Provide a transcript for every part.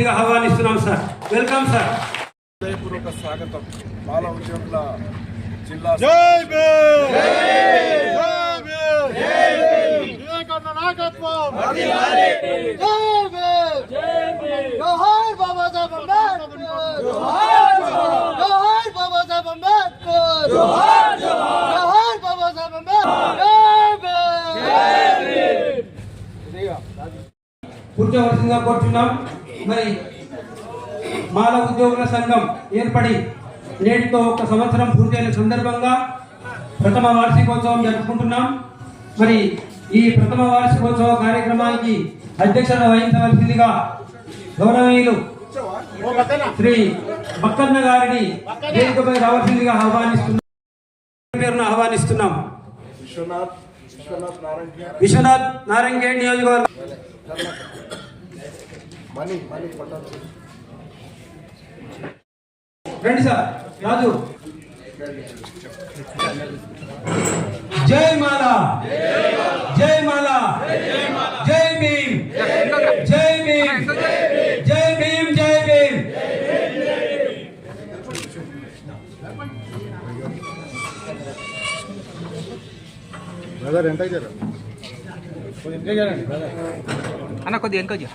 రావాల్సిందిగా ఆహ్వానిస్తున్నాం sir. Welcome sir. హృదయపూర్వక స్వాగతం. బాల ఉద్యోగుల జిల్లా నాయకత్వం బాబా సాహెబ్ అంబేద్కర్! బాబా సాహెబ్ అంబేద్కర్! బాబా సాహెబ్ అంబేద్కర్! కూర్చోవలసిందిగా కోరుచున్నాం. మరి మాల ఉద్యోగుల సంఘం ఏర్పడి నేటితో ఒక సంవత్సరం పూర్తయిన సందర్భంగా ప్రథమ వార్షికోత్సవం జరుపుకుంటున్నాం. మరి ఈ ప్రథమ వార్షికోత్సవ కార్యక్రమానికి అధ్యక్షత వహించవలసిందిగా గౌరవనీయులు శ్రీ బక్కన్న గారిని వేదికపై రావాల్సిందిగా ఆహ్వానిస్తున్నాం. ఆహ్వానిస్తున్నాం. విశ్వనాథ్ విశ్వనాథ్ నారాయణ నియోజకవర్గం. మణి మణి పట్టాలి రండి సార్ రాజు. జై మాల. జై మాల. జై భీమ్. జై భీమ్. జై భీమ్ జై భీమ్. బ్రదర్ ఎంత అన్న కొద్దిగా జర.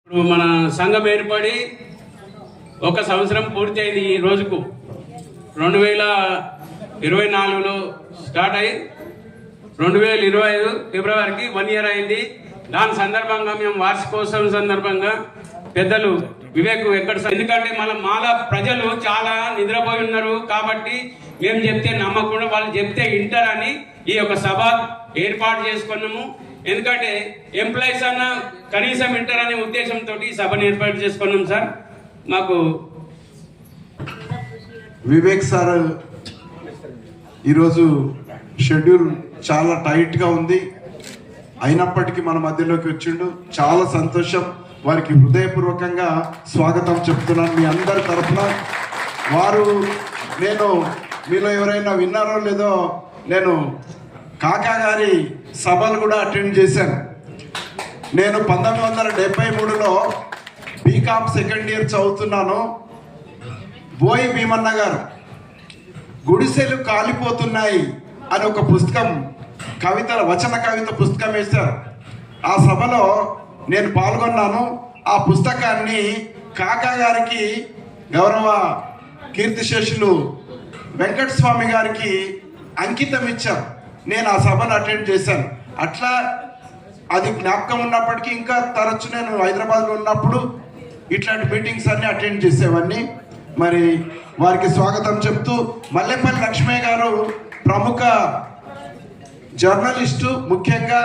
ఇప్పుడు మన సంఘం ఏర్పడి ఒక సంవత్సరం పూర్తయింది ఈ రోజుకు. రెండు వేల ఇరవై నాలుగులో స్టార్ట్ అయ్యి రెండు వేల ఇరవై ఐదు ఫిబ్రవరికి వన్ ఇయర్ అయింది. దాని సందర్భంగా మేము వార్షికోత్సవం సందర్భంగా పెద్దలు వివేక్ ఎక్కడ సార్ ఎందుకంటే మన మాల ప్రజలు చాలా నిద్రపోయి ఉన్నారు కాబట్టి మేము చెప్తే నమ్మకుండా వాళ్ళు చెప్తే వింటారని ఈ యొక్క సభ ఏర్పాటు చేసుకున్నాము. ఎందుకంటే ఎంప్లాయీస్ అన్న కనీసం వింటారనే ఉద్దేశంతో ఈ సభను ఏర్పాటు చేసుకున్నాం సార్. మాకు వివేక్ సార్ ఈరోజు షెడ్యూల్ చాలా టైట్గా ఉంది. అయినప్పటికీ మన మధ్యలోకి వచ్చిండు. చాలా సంతోషం. వారికి హృదయపూర్వకంగా స్వాగతం చెప్తున్నాను మీ అందరి తరఫున. వారు నేను మీలో ఎవరైనా విన్నారో లేదో నేను కాకా గారి సభలు కూడా అటెండ్ చేశాను. నేను పంతొమ్మిది వందల డెబ్బై మూడులో బీకామ్ సెకండ్ ఇయర్ చదువుతున్నాను. బోయి భీమన్న గారు గుడిసెలు కాలిపోతున్నాయి. అని ఒక పుస్తకం కవితల వచన కవిత పుస్తకం వేశారు. ఆ సభలో నేను పాల్గొన్నాను. ఆ పుస్తకాన్ని కాకా గారికి గౌరవ కీర్తిశేషులు వెంకటస్వామి గారికి అంకితం ఇచ్చారు. నేను ఆ సభను అటెండ్ చేశాను. అట్లా అది జ్ఞాపకం ఉన్నప్పటికీ ఇంకా తరచు నేను హైదరాబాద్లో ఉన్నప్పుడు ఇట్లాంటి మీటింగ్స్ అన్ని అటెండ్ చేసేవాడిని మరి వారికి స్వాగతం చెప్తూ మల్లెపల్లి లక్ష్మయ్య గారు ప్రముఖ జర్నలిస్టు ముఖ్యంగా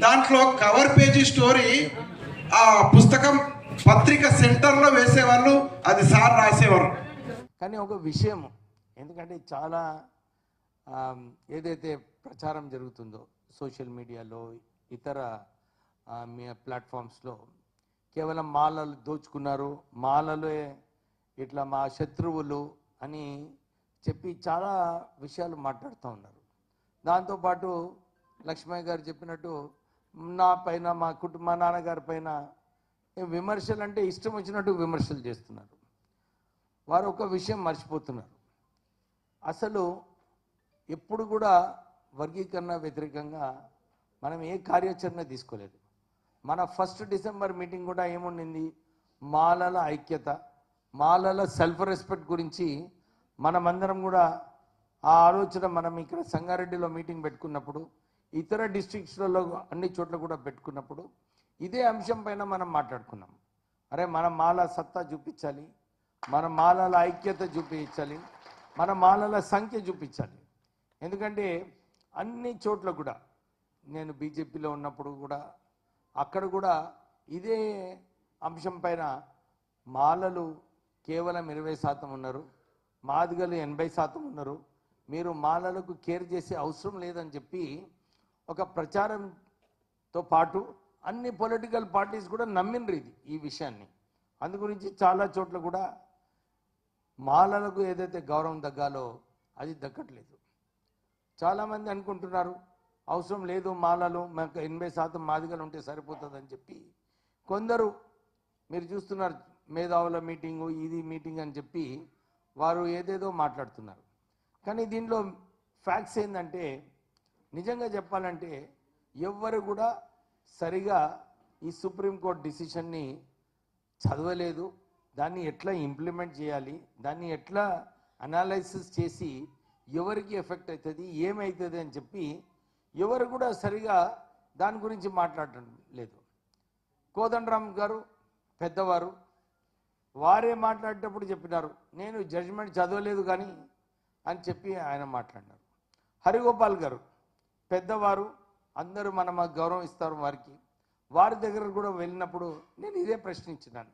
దాంట్లో కవర్ పేజీ స్టోరీ ఆ పుస్తకం పత్రిక సెంటర్లో వేసేవాళ్ళు అది సార్ రాసేవారు. కానీ ఒక విషయం ఎందుకంటే చాలా ఏదైతే ప్రచారం జరుగుతుందో సోషల్ మీడియాలో ఇతర మీ ప్లాట్ఫామ్స్లో కేవలం మాలలు దోచుకున్నారు మాలలే ఇట్లా మా శత్రువులు అని చెప్పి చాలా విషయాలు మాట్లాడుతూ ఉన్నారు. దాంతోపాటు లక్ష్మయ్య గారు చెప్పినట్టు నా పైన మా కుటుంబ నాన్నగారి పైన విమర్శలు అంటే ఇష్టం వచ్చినట్టు విమర్శలు చేస్తున్నారు. వారు ఒక విషయం మర్చిపోతున్నారు. అసలు ఎప్పుడు కూడా వర్గీకరణ వ్యతిరేకంగా మనం ఏ కార్యాచరణ తీసుకోలేదు. మన ఫస్ట్ డిసెంబర్ మీటింగ్ కూడా ఏముండింది? మాలల ఐక్యత మాలల సెల్ఫ్ రెస్పెక్ట్ గురించి మనమందరం కూడా ఆ ఆలోచన మనం ఇక్కడ సంగారెడ్డిలో మీటింగ్ పెట్టుకున్నప్పుడు ఇతర డిస్ట్రిక్ట్స్లలో అన్ని చోట్ల కూడా పెట్టుకున్నప్పుడు ఇదే అంశం పైన మనం మాట్లాడుకున్నాం. అరే మన మాల సత్తా చూపించాలి మన మాలల ఐక్యత చూపించాలి మన మాలల సంఖ్య చూపించాలి. ఎందుకంటే అన్ని చోట్ల కూడా నేను బీజేపీలో ఉన్నప్పుడు కూడా అక్కడ కూడా ఇదే అంశం పైన మాలలు కేవలం ఇరవై శాతం ఉన్నారు. మాదిగలు ఎనభై శాతం ఉన్నారు. మీరు మాలలకు కేర్ చేసే అవసరం లేదని చెప్పి ఒక ప్రచారంతో పాటు అన్ని పొలిటికల్ పార్టీస్ కూడా నమ్మిండ్రు ఇది ఈ విషయాన్ని. అందు గురించి చాలా చోట్ల కూడా మాలలకు ఏదైతే గౌరవం తగ్గాలో అది దక్కట్లేదు చాలామంది అనుకుంటున్నారు అవసరం లేదు మాలలు మాకు ఎనభై శాతం మాదిగలు ఉంటే సరిపోతుందని చెప్పి. కొందరు మీరు చూస్తున్నారు మేధావుల మీటింగు ఇది మీటింగ్ అని చెప్పి వారు ఏదేదో మాట్లాడుతున్నారు. కానీ దీనిలో ఫ్యాక్ట్స్ ఏంటంటే నిజంగా చెప్పాలంటే ఎవ్వరు కూడా సరిగా ఈ సుప్రీంకోర్టు డిసిషన్ని చదవలేదు. దాన్ని ఎట్లా ఇంప్లిమెంట్ చేయాలి? దాన్ని ఎట్లా అనాలైసిస్ చేసి ఎవరికి ఎఫెక్ట్ అవుతుంది ఏమవుతుంది అని చెప్పి ఎవరు కూడా సరిగా దాని గురించి మాట్లాడటం లేదు. కోదండరామ్ గారు పెద్దవారు వారే మాట్లాడేటప్పుడు చెప్పినారు నేను జడ్జిమెంట్ చదవలేదు కానీ అని చెప్పి ఆయన మాట్లాడినారు. హరిగోపాల్ గారు పెద్దవారు అందరూ మన మాకు గౌరవం ఇస్తారు వారికి. వారి దగ్గర కూడా వెళ్ళినప్పుడు నేను ఇదే ప్రశ్నించినాను.